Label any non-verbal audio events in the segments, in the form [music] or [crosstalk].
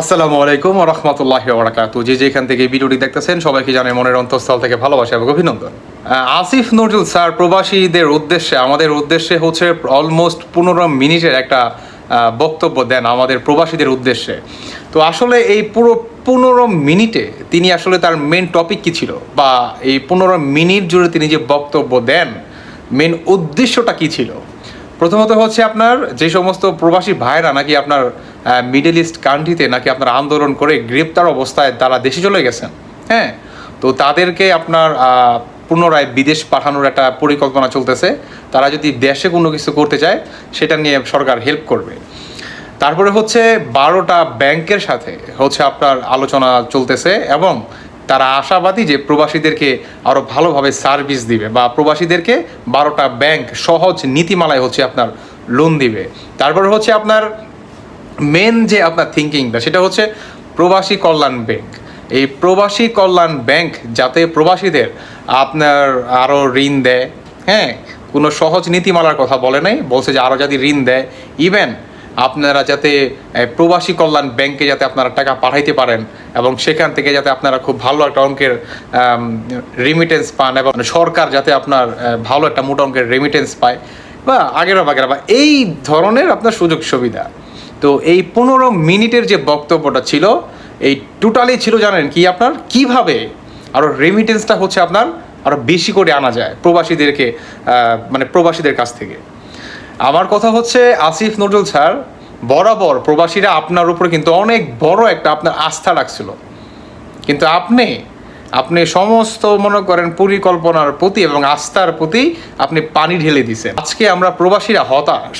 আসসালামু আলাইকুম রহমতুল্লাহ বরাকাতু যে যেখান থেকে ভিডিওটি দেখতেছেন, সবাইকে জানাই মনের অন্তঃস্থল থেকে ভালোবাসা এবং অভিনন্দন। আসিফ নজরুল স্যার, প্রবাসীদের উদ্দেশ্যে, আমাদের উদ্দেশ্যে হচ্ছে অলমোস্ট পনেরো মিনিটের একটা বক্তব্য দেন আমাদের প্রবাসীদের উদ্দেশ্যে। তো আসলে এই পুরো পনেরো মিনিটে তিনি আসলে তার মেন টপিক কী ছিল? বা এই পনেরো মিনিট জুড়ে তিনি যে বক্তব্য দেন মেন উদ্দেশ্যটা কী ছিল? প্রথমত হচ্ছে আপনার যে সমস্ত প্রবাসী ভাইরা নাকি আপনার মিডল ইস্ট কান্ট্রিতে নাকি আপনার আন্দোলন করে গ্রেপ্তার অবস্থায় তারা দেশে চলে গেছেন হ্যাঁ? তো তাদেরকে আপনার পুনরায় বিদেশ পাঠানোর একটা পরিকল্পনা চলতেছে। তারা যদি দেশে কোনো কিছু করতে চায়, সেটা নিয়ে সরকার হেল্প করবে। তারপরে হচ্ছে বারোটা ব্যাংকের সাথে হচ্ছে আপনার আলোচনা চলতেছে এবং তারা আশাবাদী যে প্রবাসীদেরকে আরও ভালোভাবে সার্ভিস দিবে বা প্রবাসীদেরকে বারোটা ব্যাংক সহজ নীতিমালায় হচ্ছে আপনার লোন দিবে। তারপরে হচ্ছে আপনার মেন যে আপনার থিঙ্কিংটা সেটা হচ্ছে প্রবাসী কল্যাণ ব্যাংক এই প্রবাসী কল্যাণ ব্যাংক যাতে প্রবাসীদের আপনার আরও ঋণ দেয় হ্যাঁ? কোনো সহজ নীতিমালার কথা বলে নাই, বলছে যে আরও যদি ঋণ দেয় ইভেন আপনারা যাতে প্রবাসী কল্যাণ ব্যাংকে যাতে আপনারা টাকা পাঠাইতে পারেন এবং সেখান থেকে যাতে আপনারা খুব ভালো একটা অঙ্কের রিমিটেন্স পান এবং সরকার যাতে আপনার ভালো একটা মোটা অঙ্কের রেমিটেন্স পায় বা আগেরা বাগেরা বা, এই ধরনের আপনার সুযোগ সুবিধা তো এই পনেরো মিনিটের যে বক্তব্যটা ছিল, এই টোটালি ছিল জানেন কি আপনার? কীভাবে আরও রেমিটেন্সটা হচ্ছে আপনার আরও বেশি করে আনা যায় প্রবাসীদেরকে মানে প্রবাসীদের কাছ থেকে? আমার কথা হচ্ছে আসিফ নজরুল স্যার, বরাবর প্রবাসীরা আপনার উপরে কিন্তু অনেক বড় একটা আপনার আস্থা রাখছিল। কিন্তু আপনি আপনি সমস্ত মনে করেন পরিকল্পনার প্রতি এবং আস্থার প্রতি আপনি পানি ঢেলে দিছেন। আজকে আমরা প্রবাসীরা হতাশ।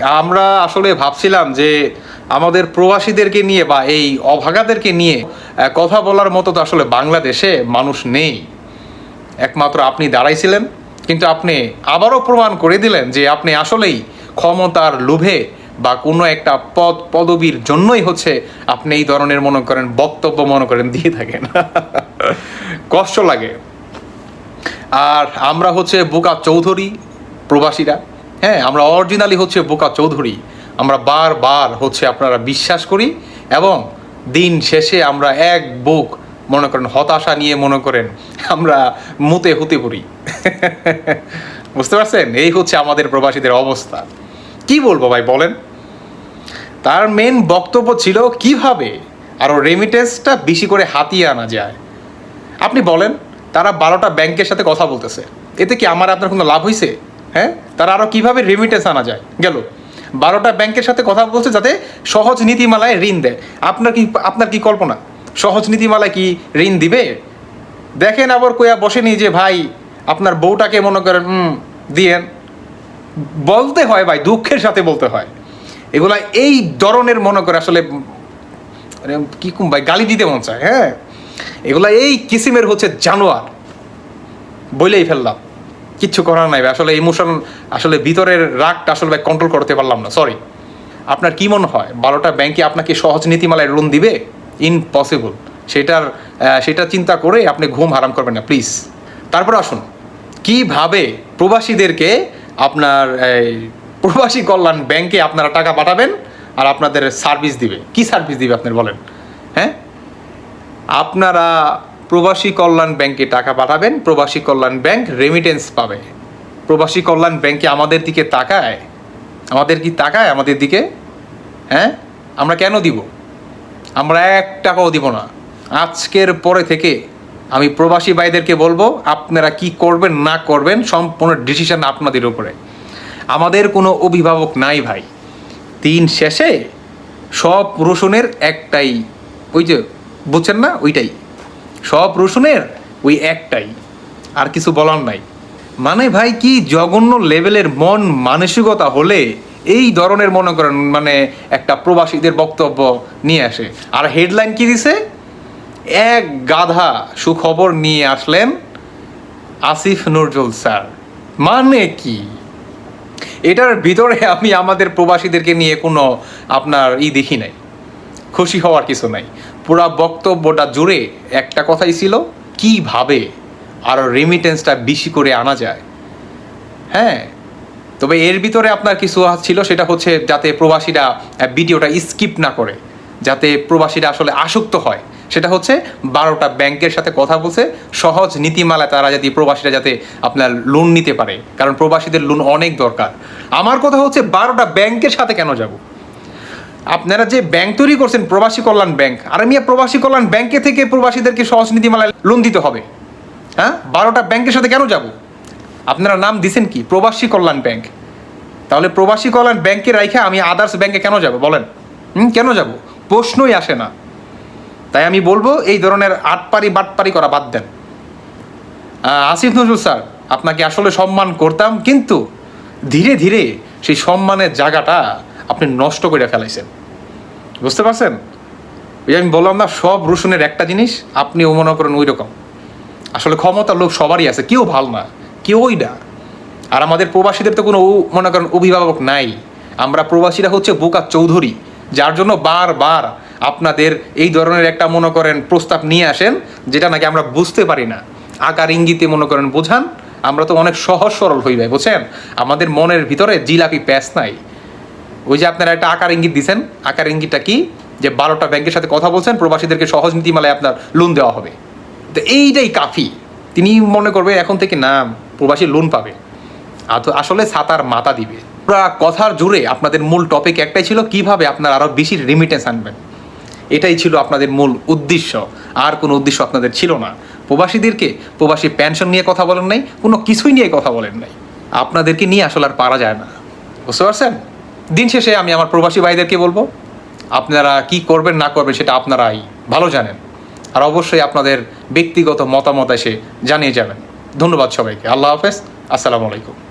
আমরা আসলে ভাবছিলাম যে আমাদের প্রবাসীদেরকে নিয়ে বা এই অভাগাদেরকে নিয়ে কথা বলার মতো তো আসলে বাংলাদেশে মানুষ নেই। একমাত্র আপনি দাঁড়াইছিলেন, কিন্তু আপনি আবারও প্রমাণ করে দিলেন যে আপনি আসলেই ক্ষমতার লোভে বা কোনো একটা পদ, পদবীর জন্যই হচ্ছে আপনি এই ধরনের মনে করেন, বক্তব্য মনে করেন, দিয়ে থাকেন। [laughs] কষ্ট লাগে। আর আমরা হচ্ছে বোকা চৌধুরী প্রবাসীরা। হ্যাঁ আমরা অরিজিনালি হচ্ছে বোকা চৌধুরী। আমরা বারবার হচ্ছে আপনারা বিশ্বাস করি এবং দিন শেষে আমরা এক বুক মনে করেন হতাশা নিয়ে মনে করেন আমরা মুতে হতে পড়ি। [laughs] বুঝতে পারছেন? এই হচ্ছে আমাদের প্রবাসীদের অবস্থা। কি বলব ভাই, বলেন? তার মেন বক্তব্য ছিল কীভাবে আরও রেমিটেন্সটা বেশি করে হাতিয়ে আনা যায়। আপনি বলেন, তারা বারোটা ব্যাংকের সাথে কথা বলতেছে। এতে কি আমার আপনার কোনো লাভ হয়েছে হ্যাঁ? তারা আরও কীভাবে রেমিটেন্স আনা যায়? গেল। বারোটা ব্যাংকের সাথে কথা বলছে যাতে সহজ নীতিমালায় ঋণ দেয়। আপনার কি আপনার কি কল্পনা? সহজ নীতিমালায় কি ঋণ দিবে? দেখেন আবার কয়া বসেনি যে, ভাই, আপনার বউটাকে মনে করেন দিয়েন। বলতে হয় ভাই, দুঃখের সাথে বলতে হয়। এগুলা এই ধরনের মনে করে আসলে কি কুম ভাই, গালি দিতে মন চায় হ্যাঁ? এগুলা এই কিসিমের হচ্ছে জানোয়ার। বলেই ফেললাম। কিচ্ছু করার নাই আসলে ইমোশন আসলে ভিতরের রাগটা আসলে কন্ট্রোল করতে পারলাম না সরি আপনার কি মনে হয়, বারোটা ব্যাংকে আপনাকে সহজ নীতিমালায় লোন দিবে? ইনপসিবল সেটার সেটা চিন্তা করে আপনি ঘুম হারাম করবেন না প্লিজ তারপর আসুন। কীভাবে প্রবাসীদেরকে আপনার প্রবাসী কল্যাণ ব্যাংকে আপনারা টাকা পাঠাবেন আর আপনাদের সার্ভিস দিবে? কি সার্ভিস দিবে আপনার বলেন? হ্যাঁ? আপনারা প্রবাসী কল্যাণ ব্যাংকে টাকা পাঠাবেন, প্রবাসী কল্যাণ ব্যাংক রেমিটেন্স পাবে। প্রবাসী কল্যাণ ব্যাংকে আমাদের দিকে তাকায়? আমাদের কি তাকায় আমাদের দিকে? হ্যাঁ? আমরা কেন দিব? আমরা এক টাকাও দিব না। আজকের পরে থেকে আমি প্রবাসী ভাইদেরকে বলব, আপনারা কি করবেন, না করবেন, সম্পূর্ণ ডিসিশন আপনাদের উপরে। আমাদের কোনো অভিভাবক নাই ভাই। তিন শেষে সব রসুনের একটাই, ওই যে, বুঝছেন না? ওইটাই। সব রসুনের ওই একটাই, আর কিছু বলার নাই। মানে ভাই, কি জঘন্য লেভেলের মন মানসিকতা হলে এই ধরনের মনে করেন মানে একটা প্রবাসীদের বক্তব্য নিয়ে আসে। আর হেডলাইন কি দিছে? এক গাধা সুখবর নিয়ে আসলেন আসিফ নজরুল স্যার। মানে কি? এটার ভিতরে আমি আমাদের প্রবাসীদেরকে নিয়ে কোনো আপনার ই দেখি নাই। খুশি হওয়ার কিছু নাই। পুরা বক্তব্যটা জুড়ে একটা কথাই ছিল কীভাবে আরও রেমিটেন্সটা বেশি করে আনা যায়। হ্যাঁ? তবে এর ভিতরে আপনার কিছু ছিল, সেটা হচ্ছে যাতে প্রবাসীরা ভিডিওটা স্কিপ না করে, যাতে প্রবাসীরা আসলে আসক্ত হয়। সেটা হচ্ছে বারোটা ব্যাংকের সাথে কথা বলছে, সহজ নীতিমালায় তারা যাতে প্রবাসীরা যাতে আপনার লোন নিতে পারে, কারণ প্রবাসীদের লোন অনেক দরকার। আমার কথা হচ্ছে বারোটা ব্যাংকের সাথে কেন যাব? আপনারা যে ব্যাংক তৈরি করছেন, প্রবাসী কল্যাণ ব্যাংক আর আমি প্রবাসী কল্যাণ ব্যাংকে থেকে প্রবাসীদেরকে সহজ নীতিমালায় লোন দিতে হবে। হ্যাঁ? বারোটা ব্যাংকের সাথে কেন যাব? আপনারা নাম দিছেন কি? প্রবাসী কল্যাণ ব্যাংক তাহলে প্রবাসী কল্যাণ ব্যাংকে রাইখে আমি আদার্স ব্যাংকে কেন যাব? বলেন। হুম, কেন যাব? প্রশ্নই আসে না। তাই আমি বলব, এই ধরনের আটপারি বাটপারি করা বাদ দেন। আসিফ নজরুল স্যার, আপনাকে আসলে সম্মান করতাম, কিন্তু ধীরে ধীরে সেই সম্মানের জায়গাটা আপনি নষ্ট করে ফেলাইছেন। বুঝতে পারছেন? ওই আমি বললাম না, সব রসুনের একটা জিনিস, আপনিও মনে করেন ওই রকম আসলে ক্ষমতার লোক সবারই আছে, কেউ ভালো না, কেউই না। আর আমাদের প্রবাসীদের তো কোনো ও- মনে করেন অভিভাবক নাই। আমরা প্রবাসীরা হচ্ছে বোকা চৌধুরী, যার জন্য বারবার আপনাদের এই ধরনের একটা, মনে করেন, প্রস্তাব নিয়ে আসেন, যেটা নাকি আমরা বুঝতে পারি না। আকার ইঙ্গিতে মনে করেন বোঝান, আমরা তো অনেক সহজ সরল হই ভাই, বুঝছেন? আমাদের মনের ভিতরে জিলাপি প্যাঁচ নাই। ওই যে আপনারা একটা আকার ইঙ্গিত দিছেন। আকার ইঙ্গিতটা কি? যে বারোটা ব্যাংকের সাথে কথা বলছেন, প্রবাসীদেরকে সহজ নীতিমালায় আপনার লোন দেওয়া হবে। তো এইটাই কাফি। তিনি মনে করবে এখন থেকে না, প্রবাসী লোন পাবে। আত- আসলে ছাতার মাথা দিবে। পুরা কথার জুড়ে আপনাদের মূল টপিক একটাই ছিল, কীভাবে আপনার আরও বেশি রিমিটেন্স আনবেন। এটাই ছিল আপনাদের মূল উদ্দেশ্য। আর কোনো উদ্দেশ্য আপনাদের ছিল না। প্রবাসীদেরকে, প্রবাসী পেনশন নিয়ে কথা বলেন নাই, কোনো কিছুই নিয়ে কথা বলেন নাই। আপনাদেরকে নিয়ে আসলে আর পারা যায় না। বুঝতে পারছেন? দিন শেষে আমি আমার প্রবাসী ভাইদেরকে বলব, আপনারা কি করবেন, না করবেন সেটা আপনারাই ভালো জানেন। আর অবশ্যই আপনাদের ব্যক্তিগত মতামত এসে জানিয়ে যাবেন। ধন্যবাদ সবাইকে। আল্লাহ হাফেজ। আসসালামু আলাইকুম।